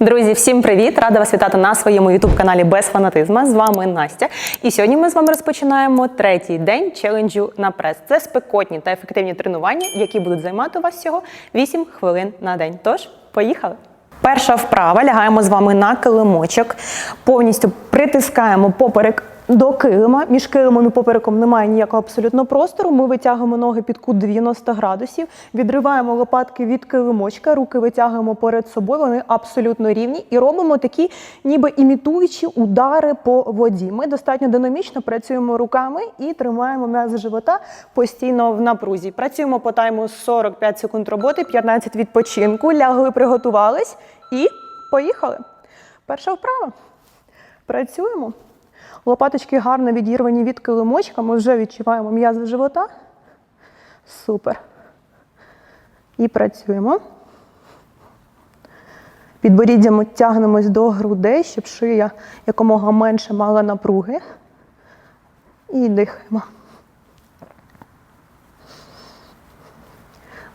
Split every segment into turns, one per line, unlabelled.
Друзі, всім привіт! Рада вас вітати на своєму ютуб-каналі без фанатизма. З вами Настя. І сьогодні ми з вами розпочинаємо третій день челенджу на прес. Це спекотні та ефективні тренування, які будуть займати у вас всього 8 хвилин на день. Тож, поїхали! Перша вправа. Лягаємо з вами на килимочок, повністю притискаємо поперек до килима. Між килимом і попереком немає ніякого абсолютно простору. Ми витягуємо ноги під кут 90 градусів, відриваємо лопатки від килимочка, руки витягуємо перед собою. Вони абсолютно рівні і робимо такі, ніби імітуючі удари по воді. Ми достатньо динамічно працюємо руками і тримаємо м'язи живота постійно в напрузі. Працюємо по тайму 45 секунд роботи, 15 відпочинку. Лягли, приготувались і поїхали. Перша вправа. Працюємо. Лопаточки гарно відірвані від килимочка. Ми вже відчуваємо м'язи живота. Супер. І працюємо. Підборіддям тягнемось до грудей, щоб шия якомога менше мала напруги. І дихаємо.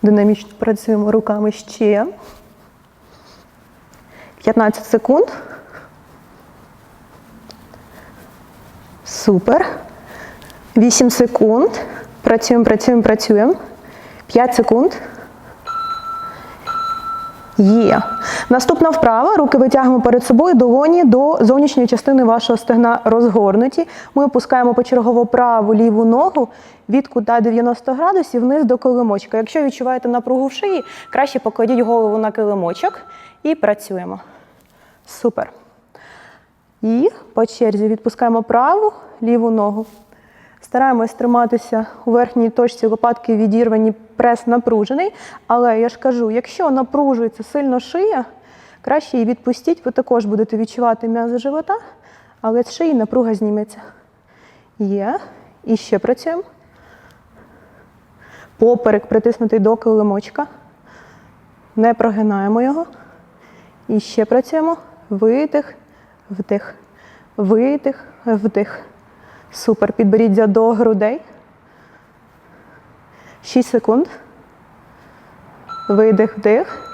Динамічно працюємо руками ще. 15 секунд. Супер. 8 секунд. Працюємо, працюємо, працюємо. 5 секунд. Є. Наступна вправа. Руки витягуємо перед собою, долоні до зовнішньої частини вашого стегна розгорнуті. Ми опускаємо почергово праву ліву ногу від кута 90 градусів вниз до килимочка. Якщо відчуваєте напругу в шиї, краще покладіть голову на килимочок і працюємо. Супер. І по черзі відпускаємо праву, ліву ногу. Стараємось триматися у верхній точці лопатки відірвані, прес напружений. Але я ж кажу, якщо напружується сильно шия, краще її відпустіть, ви також будете відчувати м'язи живота, але з шиї напруга зніметься. Є. І ще працюємо. Поперек притиснутий до килимочка. Не прогинаємо його. І ще працюємо. Видих, вдих, видих, вдих. Супер. Підберіться до грудей. 6 секунд. Видих, вдих.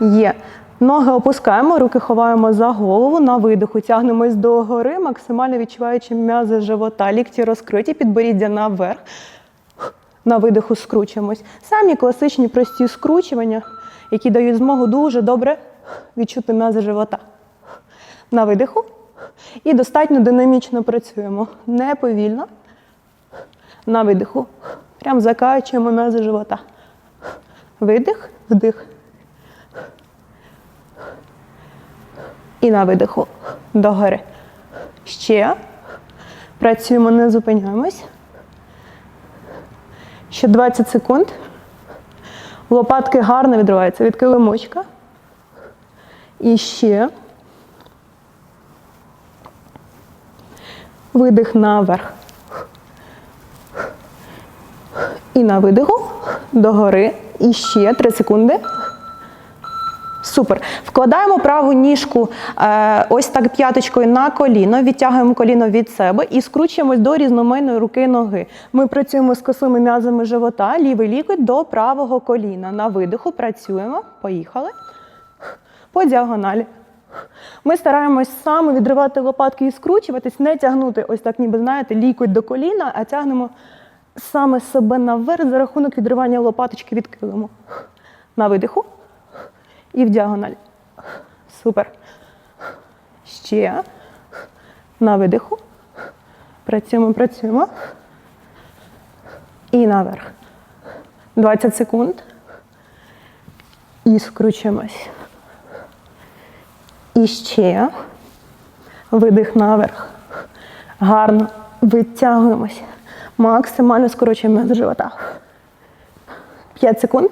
Є. Ноги опускаємо, руки ховаємо за голову. На видиху тягнемось до гори, максимально відчуваючи м'язи живота. Лікті розкриті, підборіддя наверх. На видиху скручуємось. Самі класичні прості скручування, які дають змогу дуже добре відчути м'язи живота. На видиху. І достатньо динамічно працюємо. Не повільно. На видиху. Прям закачуємо м'язи живота. Видих, вдих. І на видиху. Догори. Ще. Працюємо, не зупиняємось. Ще 20 секунд. Лопатки гарно відриваються від килимочка. І ще. Видих наверх. І на видиху догори. І ще 3 секунди. Супер. Вкладаємо праву ніжку е, ось так п'яточкою на коліно, відтягуємо коліно від себе і скручуємось до різноманітної руки ноги. Ми працюємо з косими м'язами живота, лівий лікоть до правого коліна. На видиху працюємо. Поїхали. По діагоналі. Ми стараємось саме відривати лопатки і скручуватись, не тягнути ось так, ніби знаєте, лікоть до коліна, а тягнемо саме себе наверх за рахунок відривання лопаточки від килиму. На видиху і в діагоналі. Супер. Ще. На видиху. Працюємо, працюємо. І наверх. 20 секунд. І скручуємось. І ще. Видих наверх. Гарно. Витягуємось. Максимально скорочуємо до живота. 5 секунд.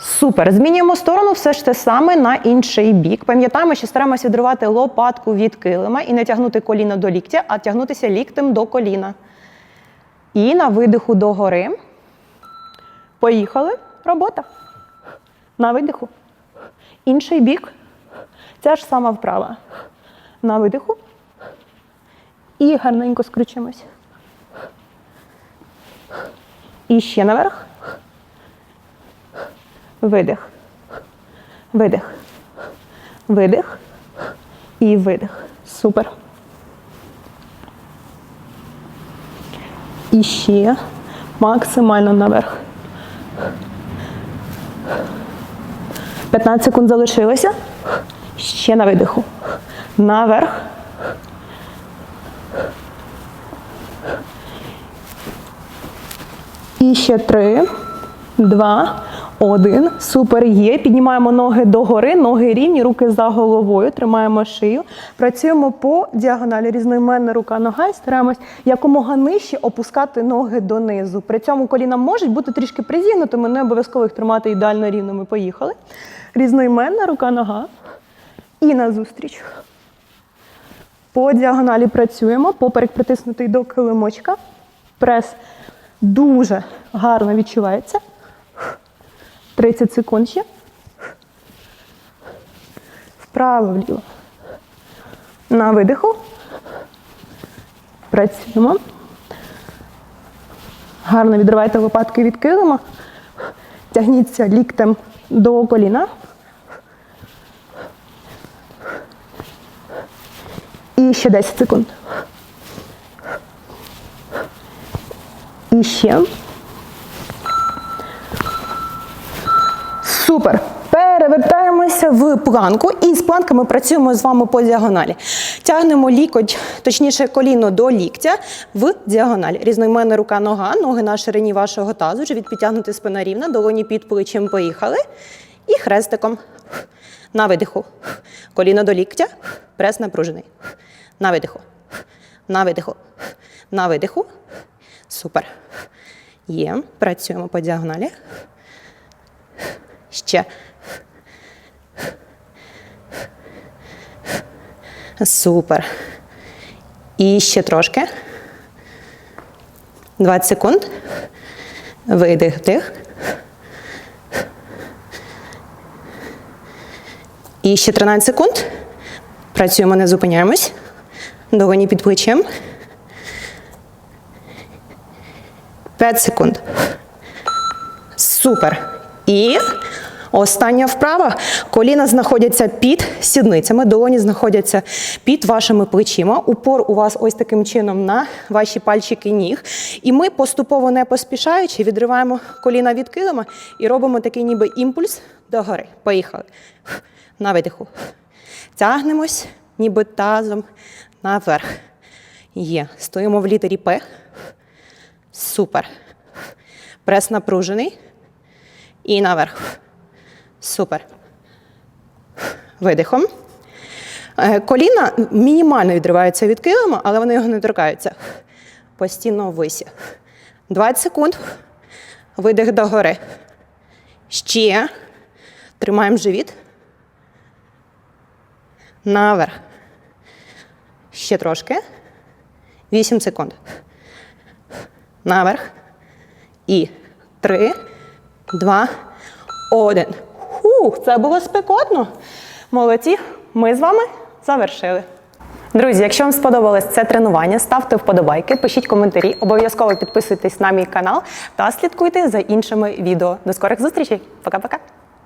Супер. Змінюємо сторону все ж те саме на інший бік. Пам'ятаємо, що стараємося відривати лопатку від килима і не тягнути коліно до ліктя, а тягнутися ліктем до коліна. І на видиху догори. Поїхали. Робота. На видиху. Інший бік. Ця ж сама вправа. На видиху. І гарненько скручуємось. І ще наверх. Видих. Видих. Видих. І видих. Супер. І ще максимально наверх. 15 секунд залишилося. Ще на видиху. Наверх. І ще три, два, один. Супер є. Піднімаємо ноги догори, ноги рівні, руки за головою, тримаємо шию. Працюємо по діагоналі різноіменна рука нога і стараємось якомога нижче опускати ноги донизу. При цьому коліна можуть бути трішки призігнутими, не обов'язково їх тримати ідеально рівними. Поїхали. Різноіменна рука нога. І назустріч. По діагоналі працюємо, поперек притиснутий до килимочка. Прес дуже гарно відчувається. 30 секунд ще. Вправо, вліво. На видиху. Працюємо. Гарно відривайте лопатки від килима. Тягніться ліктем до коліна. І ще 10 секунд. І ще. Супер. Перевертаємося в планку і з планки ми працюємо з вами по діагоналі. Тягнемо лікоть, точніше коліно до ліктя в діагональ. Різноіменна рука нога, ноги на ширині вашого тазу, живіт підтягнути спина рівна, долоні під плечем поїхали. І хрестиком. На видиху. Коліно до ліктя, прес напружений. На видиху. На видиху. На видиху. Супер. Є. Працюємо по діагоналі. Ще. Супер. І ще трошки. 20 секунд. Видих, вдих. І ще 13 секунд. Працюємо, не зупиняємось. Долоні під плечем. 5 секунд. Супер. І остання вправа. Коліна знаходяться під сідницями, долоні знаходяться під вашими плечима. Упор у вас ось таким чином на ваші пальчики ніг. І ми поступово не поспішаючи відриваємо коліна від килима і робимо такий ніби імпульс догори. Поїхали. На видиху. Тягнемось, ніби тазом наверх. Є. Стоїмо в літері П. Супер. Прес напружений. І наверх. Супер. Видихом. Е, Коліна мінімально відриваються від килима, але вони його не торкаються. Постійно висі. 20 секунд. Видих догори. Ще. Тримаємо живіт. Наверх. Ще трошки. 8 секунд. Наверх. І 3, 2, 1. Хух, це було спекотно. Молодці, ми з вами завершили. Друзі, якщо вам сподобалось це тренування, ставте вподобайки, пишіть коментарі, обов'язково підписуйтесь на мій канал та слідкуйте за іншими відео. До скорих зустрічей. Пока-пока.